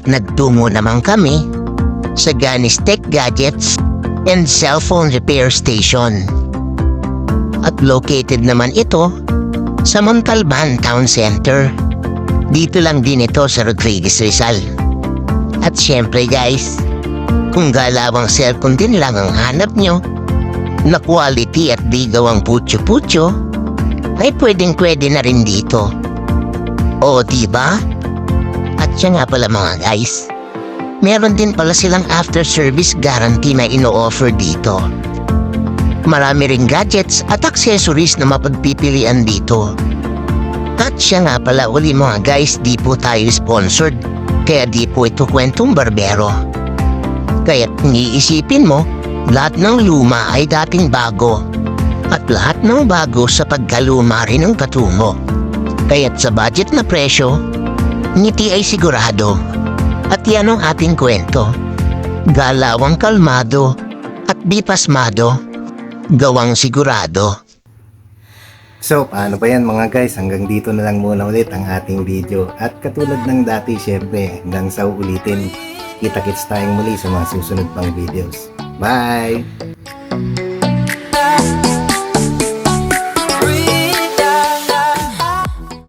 At nagtungo naman kami sa Ganis Tech Gadgets and Cellphone Repair Station. At located naman ito sa Montalban Town Center. Dito lang din ito sa Rodriguez Rizal. At syempre guys, kung galawang cellphone din lang ang hanap nyo, na quality at di gawang putyo-putyo, ay pwedeng pwede na rin dito. O diba? Siya nga pala mga guys, meron din pala silang after service guarantee na ino-offer dito. Marami ring gadgets at accessories na mapagpipilian dito. At siya nga pala uli mga guys, di po tayo sponsored. Kaya di po ito kwentong barbero. Kaya't iisipin mo, lahat ng luma ay dating bago. At lahat ng bago sa pagkaluma rin ang patungo. Kaya't sa budget na presyo, ngiti ay sigurado. At yan ang ating kwento. Galawang kalmado at di. Gawang sigurado. So, paano ba yan mga guys? Hanggang dito na lang muna ulit ang ating video. At katulad ng dati, syempre, hanggang sa ulitin, kita-kits tayong muli sa mga susunod pang videos. Bye!